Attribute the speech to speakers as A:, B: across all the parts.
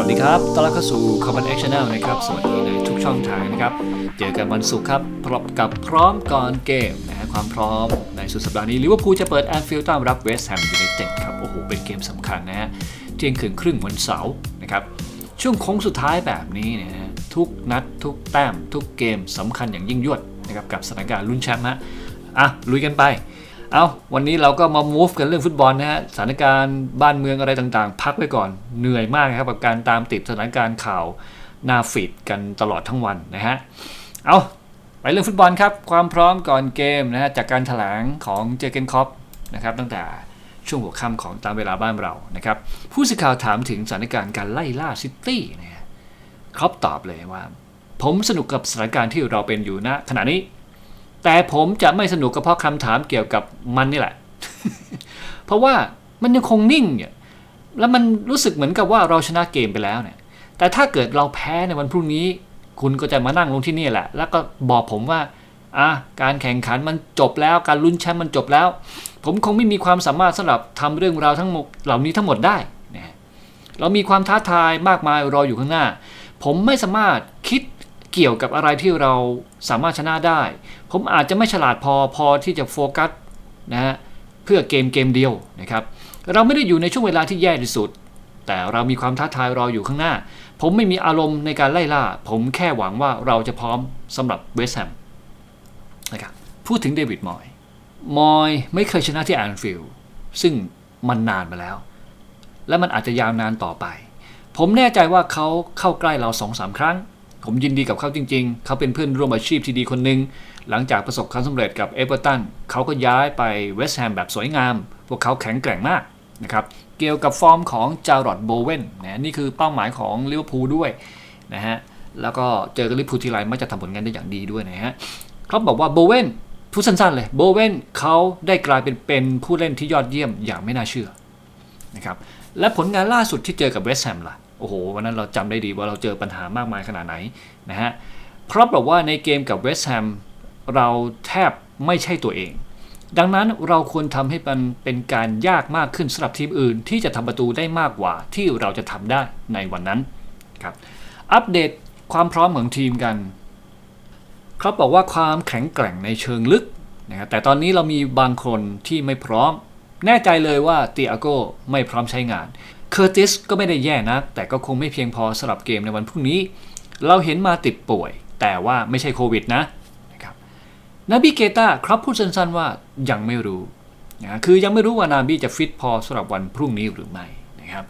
A: วัสดีครับ ต้อนรับเข้าสู่ Common Action Channel นะครับ สวัสดีในทุกช่องทางนะครับ เจอกันวันศุกร์ครับ พร้อมกับพร้อมก่อนเกมนะฮะความพร้อมในสุดสัปดาห์นี้ลิเวอร์พูลจะเปิดแอนฟิลด์ต้อนรับเวสต์แฮมยูไนเต็ดครับ โอ้โห เป็นเกมสำคัญนะฮะ เที่ยงคืนครึ่งวันเสาร์นะครับ ช่วงโค้งสุดท้ายแบบนี้เนี่ยนะฮะทุกนัด ทุกแต้ม ทุกเกมสำคัญอย่างยิ่งยวดนะครับ กับสถานการณ์ลุ้นแชมป์ฮะ อะ ลุยกันไป เอาวันนี้เราก็มา move กันเรื่องฟุตบอลนะฮะสถานการณ์บ้านเมืองอะไรต่างๆ พักไว้ก่อนเหนื่อยมากนะครับกับการตามติดสถานการณ์ข่าวหน้าฟีดกันตลอดทั้งวันนะฮะเอาไปเรื่องฟุตบอลครับ ความพร้อมก่อนเกมนะฮะจากการถแถลงของเจเกนคอปนะครับตั้งแต่ช่วงหัวค่ำของตามเวลาบ้านเรานะครับผู้สื่อข่าวถามถึงสถานการณ์การไล่ล่าซิตี้นะฮะครอปตอบเลยว่า ผมสนุกกับสถานการณ์ที่เราเป็นอยู่ณขณะนี้ แต่ผมจะไม่สนุกก็เพราะคำถามเกี่ยวกับมันนี่แหละ เพราะว่ามันยังคงนิ่งเนี่ยแล้วมันรู้สึกเหมือนกับว่าเราชนะเกมไปแล้วเนี่ย แต่ถ้าเกิดเราแพ้ในวันพรุ่งนี้ คุณก็จะมานั่งลงที่นี่แหละ แล้วก็บอกผมว่าอะการแข่งขันมันจบแล้ว การลุ้นแชมป์มันจบแล้ว ผมคงไม่มีความสามารถสำหรับทำเรื่องราวทั้งหมดเหล่านี้ทั้งหมดได้นะเรามีความท้าทายมากมายรออยู่ข้างหน้า ผมไม่สามารถคิด เกี่ยวกับอะไรที่เราสามารถชนะได้ ผมอาจจะไม่ฉลาดพอพอที่จะโฟกัสนะฮะเพื่อเกมเกมเดียวนะครับ เราไม่ได้อยู่ในช่วงเวลาที่แย่ที่สุด แต่เรามีความท้าทายรออยู่ข้างหน้า ผมไม่มีอารมณ์ในการไล่ล่า ผมแค่หวังว่าเราจะพร้อมสำหรับเวสต์แฮมนะครับพูดถึงเดวิดมอย มอยไม่เคยชนะที่แอนฟิลด์ซึ่งมันนานมาแล้ว และมันอาจจะยาวนานต่อไป ผมแน่ใจว่าเขาเข้าใกล้เราสองสามครั้ง ผมยินดีกับเขาจริง ๆ เขาเป็นเพื่อนร่วมอาชีพที่ดีคนหนึ่งหลังจากประสบความสำเร็จกับเอเวอร์ตันเขาก็ย้ายไปเวสต์แฮมแบบสวยงาม พวกเขาแข็งแกร่งมากนะครับเกี่ยวกับฟอร์มของจารอดโบเวนนะนี่คือเป้าหมายของลิเวอร์พูลด้วยนะฮะแล้วก็เจอกับลิเวอร์พูลทีไรมักจะทำผลงานได้อย่างดีด้วยนะฮะเขาบอกว่าโบเวนพูดสั้นๆเลยโบเวนเขาได้กลายเป็นเป็นผู้เล่นที่ยอดเยี่ยมอย่างไม่น่าเชื่อนะครับและผลงานล่าสุดที่เจอกับเวสต์แฮมล่ะ โอ้โห วันนั้นเราจำได้ดีว่าเราเจอปัญหามากมายขนาดไหนนะฮะเพราะบอกว่าในเกมกับเวสต์แฮมเราแทบไม่ใช่ตัวเอง ดังนั้นเราควรทำให้มันเป็นการยากมากขึ้นสำหรับทีมอื่น ที่จะทำประตูได้มากกว่าที่เราจะทำได้ในวันนั้นครับอัปเดตความพร้อมของทีมกันเขาบอกว่าความแข็งแกร่งในเชิงลึกนะครับแต่ตอนนี้เรามีบางคนที่ไม่พร้อม แน่ใจเลยว่าเตียโกไม่พร้อมใช้งาน เคอร์ติสก็ไม่ได้แย่นักแต่ก็คงไม่เพียงพอสำหรับเกมในวันพรุ่งนี้ เราเห็นมาติดป่วย แต่ว่าไม่ใช่โควิดนะนะครับนาบิเกตาครับพูดสั้นๆว่ายังไม่รู้นะคือยังไม่รู้ว่านาบิจะฟิตพอสำหรับวันพรุ่งนี้หรือไม่นะครับ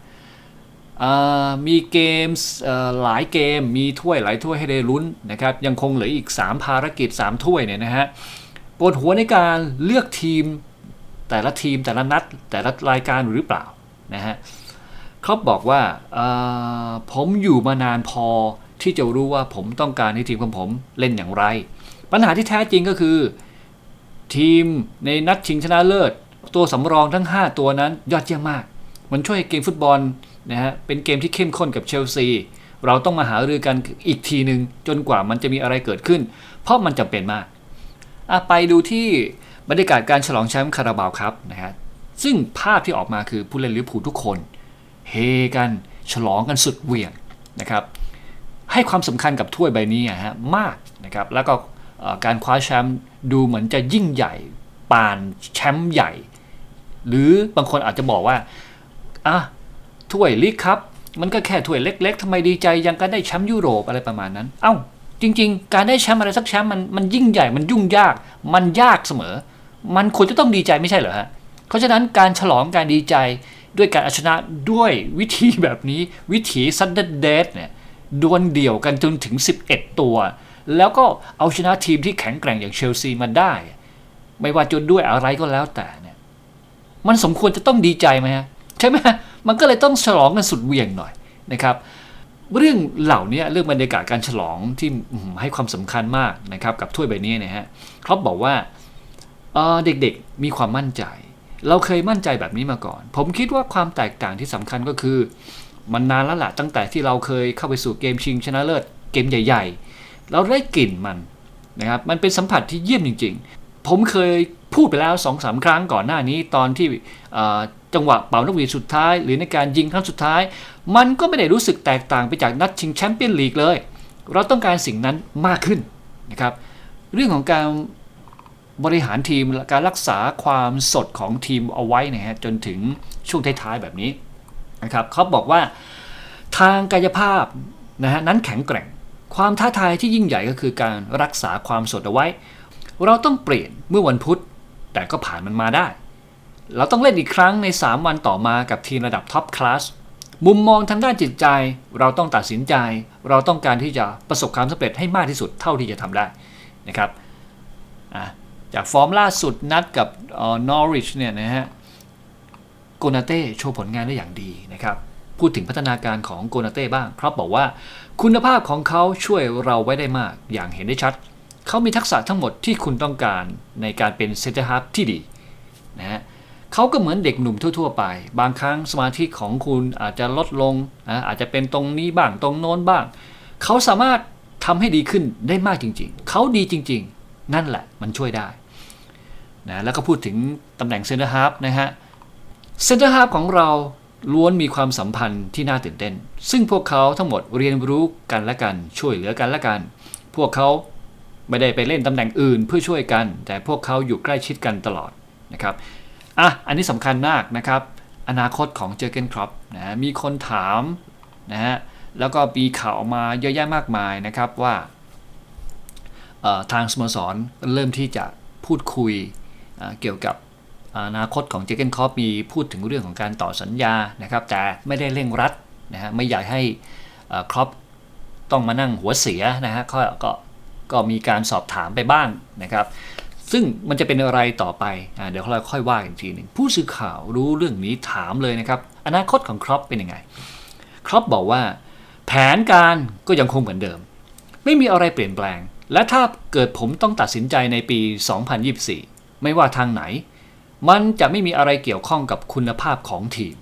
A: มีเกมส์หลายเกมมีถ้วยหลายถ้วยให้ได้ลุ้นนะครับยังคงเหลืออีก 3 ภารกิจ 3 ถ้วยเนี่ยนะฮะปวดหัวในการเลือกทีมแต่ละทีมแต่ละนัดแต่ละรายการหรือเปล่านะฮะ เขาบอกว่าผมอยู่มานานพอที่จะรู้ว่าผมต้องการให้ทีมของผมเล่นอย่างไร ปัญหาที่แท้จริงก็คือ ทีมในนัดชิงชนะเลิศ ตัวสำรองทั้ง 5 ตัวนั้นยอดเยี่ยมมาก มันช่วยเกมฟุตบอลนะฮะเป็นเกมที่เข้มข้นกับเชลซีเราต้องมาหารือกันอีกทีหนึ่งจนกว่ามันจะมีอะไรเกิดขึ้น เพราะมันจำเป็นมากอะไปดูที่บรรยากาศการฉลองแชมป์คาราบาวครับนะฮะซึ่งภาพที่ออกมาคือผู้เล่นลิเวอร์พูลทุกคน เฮกัน ฉลองกันสุดเหวี่ยงนะครับให้ความสำคัญกับถ้วยใบนี้อะฮะมากนะครับแล้วก็การคว้าแชมป์ดูเหมือนจะยิ่งใหญ่ปานแชมป์ใหญ่ หรือบางคนอาจจะบอกว่าอะถ้วยลีกครับ มันก็แค่ถ้วยเล็ก ๆทำไมดีใจยังก็ได้แชมป์ยุโรปอะไรประมาณนั้น เอ้าจริง ๆ การได้แชมป์อะไรสักแชมป์มันมันยิ่งใหญ่มันยุ่งยาก มันยากเสมอ มันควรจะต้องดีใจไม่ใช่เหรอฮะเพราะฉะนั้นการฉลองการดีใจ ด้วยการเอาชนะด้วยวิธีแบบนี้วิถีซันเดอร์เดทเนี่ยดวลเดี่ยวกันจนถึง 11 ตัว แล้วก็เอาชนะทีมที่แข็งแกร่งอย่างเชลซีมาได้ ไม่ว่าจนด้วยอะไรก็แล้วแต่เนี่ยมันสมควรจะต้องดีใจไหมฮะใช่ไหมมันก็เลยต้องฉลองกันสุดเวียงหน่อยนะครับ เรื่องเหล่านี้เรื่องบรรยากาศการฉลองที่ให้ความสำคัญมากนะครับกับถ้วยใบนี้นะฮะเขาบบอกว่าเเด็กๆมีความมั่นใจ เราเคยมั่นใจแบบนี้มาก่อน ผมคิดว่าความแตกต่างที่สำคัญก็คือ มันนานแล้วล่ะตั้งแต่ที่เราเคยเข้าไปสู่เกมชิงชนะเลิศเกมใหญ่ ๆ เราได้กลิ่นมันนะครับมันเป็นสัมผัสที่เยี่ยมจริง ๆ ผมเคยพูดไปแล้วสองสามครั้งก่อนหน้านี้ตอนที่จังหวะเป่านกหวีดสุดท้าย หรือในการยิงครั้งสุดท้าย มันก็ไม่ได้รู้สึกแตกต่างไปจากนัดชิงแชมเปี้ยนลีกเลย เราต้องการสิ่งนั้นมากขึ้นนะครับเรื่องของการ บริหารทีมการรักษาความสดของทีมเอาไว้นะฮะจนถึงช่วงท้ายๆแบบนี้นะครับเขาบอกว่าทางกายภาพนะฮะนั้นแข็งแกร่ง ความท้าทายที่ยิ่งใหญ่ก็คือการรักษาความสดเอาไว้ เราต้องเปลี่ยนเมื่อวันพุธ แต่ก็ผ่านมันมาได้ เราต้องเล่นอีกครั้งใน 3 วันต่อมากับทีมระดับท็อปคลาสมุมมองทางด้านจิตใจ เราต้องตัดสินใจ เราต้องการที่จะประสบความสำเร็จให้มากที่สุดเท่าที่จะทำได้นะครับ จากฟอร์มล่าสุดนัดกับนอริชเนี่ยนะฮะโกนาเต้โชว์ผลงานได้อย่างดีนะครับ พูดถึงพัฒนาการของโกนาเต้บ้างครับบอกว่าคุณภาพของเขาช่วยเราไว้ได้มากอย่างเห็นได้ชัด เขามีทักษะทั้งหมดที่คุณต้องการในการเป็นเซนเตอร์ฮาร์ฟที่ดีนะฮะเขาก็เหมือนเด็กหนุ่มทั่ว ๆ ไป บางครั้งสมาธิของคุณอาจจะลดลงนะอาจจะเป็นตรงนี้บ้างตรงโน้นบ้าง เขาสามารถทำให้ดีขึ้นได้มากจริง ๆ เขาดีจริง ๆ นั่นแหละมันช่วยได้ นะแล้วก็พูดถึงตำแหน่งเซนเตอร์ฮาร์ฟนะฮะเซนเตอร์ฮาร์ฟของเราล้วนมีความสัมพันธ์ที่น่าตื่นเต้น ซึ่งพวกเขาทั้งหมดเรียนรู้กันและกัน ช่วยเหลือกันและกัน พวกเขาไม่ได้ไปเล่นตำแหน่งอื่นเพื่อช่วยกัน แต่พวกเขาอยู่ใกล้ชิดกันตลอดนะครับอะอันนี้สำคัญมากนะครับ อนาคตของเจอเกนครอปนะมีคนถามนะฮะแล้วก็มีข่าวออกมาเยอะแยะมากมายนะครับว่าทางสโมสรเริ่มที่จะพูดคุย เกี่ยวกับอนาคตของเจเกนคอปมีพูดถึงเรื่องของการต่อสัญญานะครับ แต่ไม่ได้เร่งรัดนะฮะไม่อยากให้ครอปต้องมานั่งหัวเสียนะฮะก็ก็ก็มีการสอบถามไปบ้างนะครับ ซึ่งมันจะเป็นอะไรต่อไปอเดี๋ยวเราค่อยว่ากันทีหนึ่งผู้สื่อข่าวรู้เรื่องนี้ถามเลยนะครับ อนาคตของครอปเป็นยังไงครอปบอกว่า แผนการก็ยังคงเหมือนเดิม ไม่มีอะไรเปลี่ยนแปลง และถ้าเกิดผมต้องตัดสินใจในปี 2024 ไม่ว่าทางไหน มันจะไม่มีอะไรเกี่ยวข้องกับคุณภาพของทีม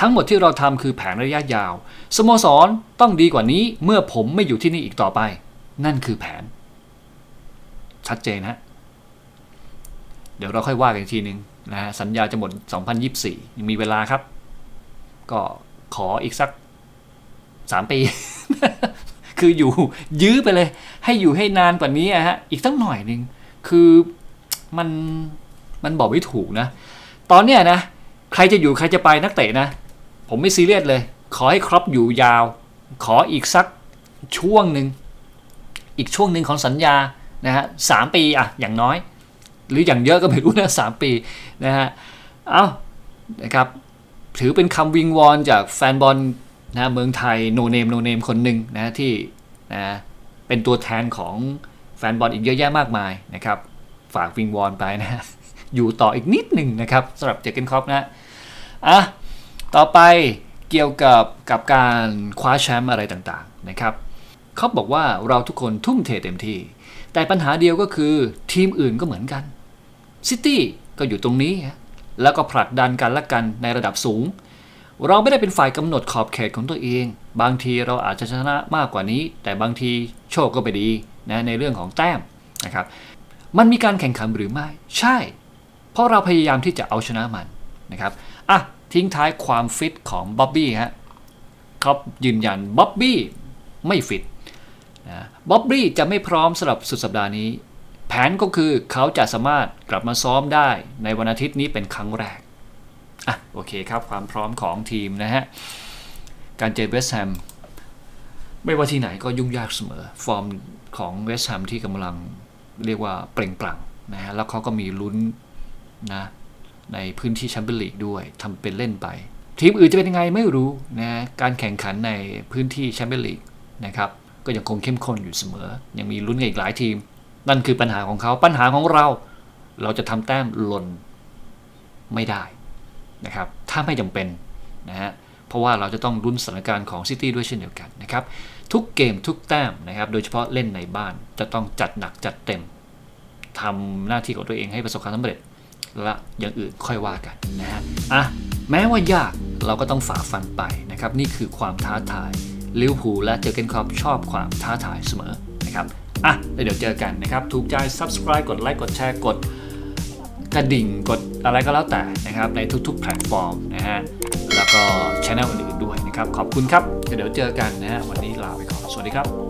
A: ทั้งหมดที่เราทำคือแผนระยะยาว สโมสรต้องดีกว่านี้เมื่อผมไม่อยู่ที่นี่อีกต่อไป นั่นคือแผน ชัดเจนฮะเดี๋ยวเราค่อยว่ากันอีกทีนึงนะฮะสัญญาจะหมด 2024 ยังมีเวลาครับ ก็ขออีกสัก 3 ปี คืออยู่ยื้อไปเลย ให้อยู่ให้นานกว่านี้อะฮะอีกสักหน่อยหนึ่งคือ มันมันบอกไม่ถูกนะ ตอนเนี้ยนะ ใครจะอยู่ใครจะไปนักเตะนะ ผมไม่ซีเรียสเลย ขอให้ครอปอยู่ยาว ขออีกสักช่วงหนึ่งอีกช่วงหนึ่งของสัญญานะฮะสามปีอะอย่างน้อย หรืออย่างเยอะก็ไม่รู้นะสามปีนะฮะเอานะครับถือเป็นคำวิงวอนจากแฟนบอลนะเมืองไทยโนเนมโนเนมคนหนึ่งนะที่นะเป็นตัวแทนของแฟนบอลอีกเยอะแยะมากมายนะครับ ฝากวิงวอนไปนะ อยู่ต่ออีกนิดหนึ่งนะครับสำหรับเจเกนครอปนะอะต่อไปเกี่ยวกับกับการคว้าแชมป์อะไรต่างๆนะครับเขาบอกว่าเราทุกคนทุ่มเทเต็มที่ แต่ปัญหาเดียวก็คือทีมอื่นก็เหมือนกันซิตี้ก็อยู่ตรงนี้ แล้วก็ผลักดันกันและกันในระดับสูง เราไม่ได้เป็นฝ่ายกำหนดขอบเขตของตัวเอง บางทีเราอาจจะชนะมากกว่านี้ แต่บางทีโชคก็ไปดีนะในเรื่องของแต้มนะครับ มันมีการแข่งขันหรือไม่ ใช่ เพราะเราพยายามที่จะเอาชนะมันนะครับอะทิ้งท้ายความฟิตของบ๊อบบี้ฮะครับยืนยันบ๊อบบี้ไม่ฟิตนะบ๊อบบี้จะไม่พร้อมสำหรับสุดสัปดาห์นี้ แผนก็คือเขาจะสามารถกลับมาซ้อมได้ในวันอาทิตย์นี้เป็นครั้งแรกอะโอเคครับความพร้อมของทีมนะฮะการเจอเวสต์แฮมไม่ว่าที่ไหนก็ยุ่งยากเสมอ ฟอร์มของเวสต์แฮมที่กำลัง เรียกว่าเปล่งปลั่งนะฮะแล้วเขาก็มีลุ้นนะในพื้นที่แชมเปี้ยนลีกด้วยทำเป็นเล่นไป ทีมอื่นจะเป็นยังไงไม่รู้นะการแข่งขันในพื้นที่แชมเปี้ยนลีกนะครับก็ยังคงเข้มข้นอยู่เสมอ ยังมีลุ้นกันอีกหลายทีม นั่นคือปัญหาของเขาปัญหาของเรา เราจะทำแต้มหล่นไม่ได้นะครับถ้าไม่จำเป็นนะฮะ เพราะว่าเราจะต้องลุ้นสถานการณ์ของซิตี้ด้วยเช่นเดียวกันนะครับ ทุกเกมทุกแต้มนะครับ โดยเฉพาะเล่นในบ้านจะต้องจัดหนักจัดเต็มทำหน้าที่ของตัวเองให้ประสบความสำเร็จ และอย่างอื่นค่อยว่ากันนะฮะอะแม้ว่ายากเราก็ต้องฝ่าฟันไปนะครับ นี่คือความท้าทายลิวพูและเจอเกนครอปชอบความท้าทายเสมอนะครับอะแล้วเดี๋ยวเจอกันนะครับ ถูกใจ subscribe กดไลค์กดแชร์กดกระดิ่งกดอะไรก็แล้วแต่นะครับ ในทุกๆแพลตฟอร์มนะฮะ แล้วก็ช่องอื่นๆด้วยนะครับ ขอบคุณครับ เดี๋ยวเจอกันนะฮะวันนี้ลาไปก่อน สวัสดีครับ